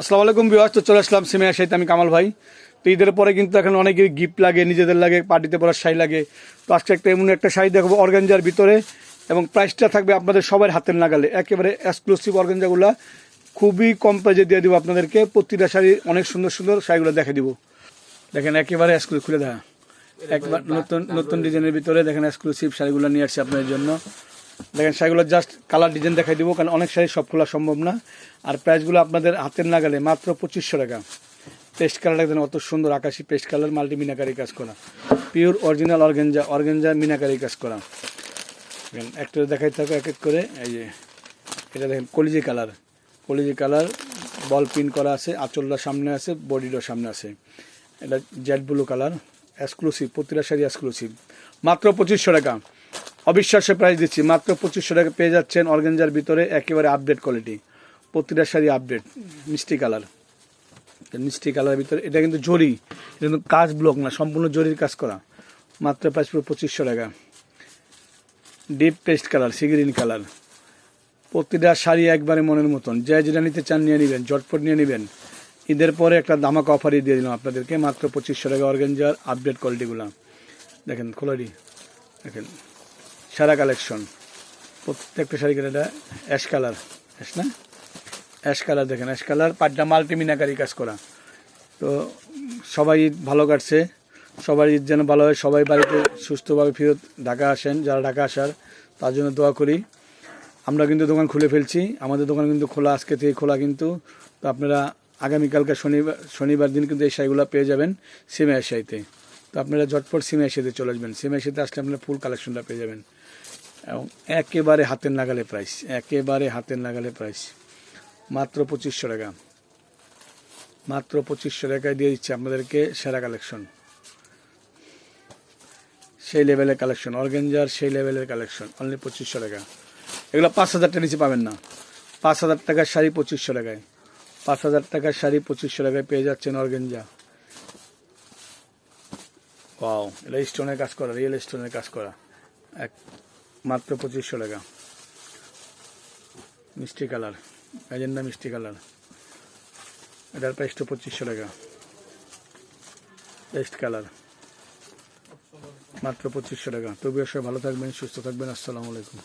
আসসালামু আলাইকুম বিওয়াস তো চলে আসলাম সিমিয়া সাইতে আমি কামাল ভাই। তো ঈদের পরে কিন্তু এখন অনেকে গিফট লাগে নিজেদের লাগে পার্টিতে পরার শাড়ি লাগে। তো আজকে একটা এমন একটা শাড়ি দেখাবো অর্গানজার ভিতরে এবং প্রাইসটা থাকবে আপনাদের সবার হাতের নাগালে। একেবারে এক্সক্লুসিভ অর্গানজাগুলা। খুবই কম প্রাইজে দিয়ে দিব আপনাদেরকে। প্রতিটা শাড়ি অনেক সুন্দর সুন্দর শাড়িগুলো দেখে দিব। দেখেন একেবারে এক্সক্লুসিভ খুলে দেখা একবার নতুন নতুন ডিজাইনের ভিতরে দেখেন এক্সক্লুসিভ শাড়িগুলো নিয়ে আসছি আপনাদের জন্য। দেখেন, শাড়িগুলো জাস্ট কালার ডিজাইন দেখাই দিব, কারণ অনেক শাড়ি সব খোলা সম্ভব না। আর প্রাইসগুলো আপনাদের হাতের নাগালে মাত্র পঁচিশশো টাকা। পেস্ট কালার দেখেন, অত সুন্দর আকাশি পেস্ট কালার মাল্টি মিনাকারি কাজ করা। Pure original organza organza meenakari কাজ করা। একটা দেখাই থাকো এক এক করে, এই যে, এটা দেখেন, কলিজি কালার কলিজি কালার বল প্রিন্ট করা আছে, আঁচলটা সামনে আছে বডিটাও সামনে আছে। এটা জেড ব্লু কালার এক্সক্লুসিভ প্রতিটা শাড়ি এক্সক্লুসিভ মাত্র পঁচিশশো টাকা। অবিশ্বাস্য প্রাইস দিচ্ছি। মাত্র পঁচিশশো টাকা পেয়ে যাচ্ছেন অর্গেঞ্জার ভিতরে একেবারে আপডেট কোয়ালিটি প্রতিটা শাড়ি আপডেট মিষ্টি কালার। মিষ্টি কালারের ভিতরে, এটা কিন্তু জরি। এটা কিন্তু কাজ ব্লক না, সম্পূর্ণ জরির কাজ করা। মাত্র প্রাইস পুরো পঁচিশশো টাকা। Deep paste colour sea green colour. প্রতিটা শাড়ি একবারে মনের মতন। যে যেটা নিতে চান নিয়ে নেবেন জটপট নিয়ে নেবেন। ঈদের পরে একটা দামাক অফারই দিয়ে দিলাম আপনাদেরকে। মাত্র পঁচিশশো টাকা অর্গেঞ্জার আপডেট কোয়ালিটিগুলো দেখেন খোলারি দেখেন। সারা কালেকশন। প্রত্যেকটা শাড়ি এটা অ্যাশ কালার অ্যাশ না? অ্যাশ কালার দেখেন অ্যাশ কালার পাটটা মাল্টি মিনাকারি কাজ করা। তো সবাই ভালো কাটছে সবার ঈদ যেন ভালো হয়, সবাই বাড়িতে সুস্থভাবে ফেরত ঢাকা আসেন, যারা ঢাকা আসার, তার জন্য দোয়া করি। আমরা কিন্তু দোকান খুলে ফেলছি, আমাদের দোকান কিন্তু খোলা, আজকে থেকে খোলা কিন্তু। তো আপনারা আগামীকালকে শনিবার শনিবার দিন কিন্তু এই শাড়িগুলো পেয়ে যাবেন সিমে শাড়িতে। তো আপনারা ঝটপট সিমে এসেতে চলে আসবেন। সিমে এসেতে আসলে আপনারা ফুল কালেকশনটা পেয়ে যাবেন। এবং একেবারে হাতের নাগালে প্রাইস একেবারে হাতের নাগালে প্রাইস মাত্র পঁচিশশো টাকা। মাত্র পঁচিশশো টাকায় দিয়ে দিচ্ছে আপনাদেরকে সেরা কালেকশন সেই লেভেলের কালেকশন অর্গেঞ্জার সেই লেভেলের কালেকশন অনলি পঁচিশশো টাকা। এগুলো পাঁচ হাজার টাকা নিচে পাবেন না। পাঁচ হাজার টাকার শাড়ি পঁচিশশো টাকায়। পাঁচ হাজার টাকার শাড়ি পঁচিশশো টাকায় পেয়ে যাচ্ছেন অর্গেঞ্জা। ওয়াও এটা স্টোনের কাজ করা রিয়েল স্টোনের কাজ করা। এক মাত্র পঁচিশশো টাকা। মিষ্টি কালার, এজেন্ডা মিষ্টি কালার। এটার প্রাইসটা পঁচিশশো টাকা। পেস্ট কালার মাত্র পঁচিশশো টাকা। তবুও সবাই ভালো থাকবেন, সুস্থ থাকবেন। আসসালামু আলাইকুম।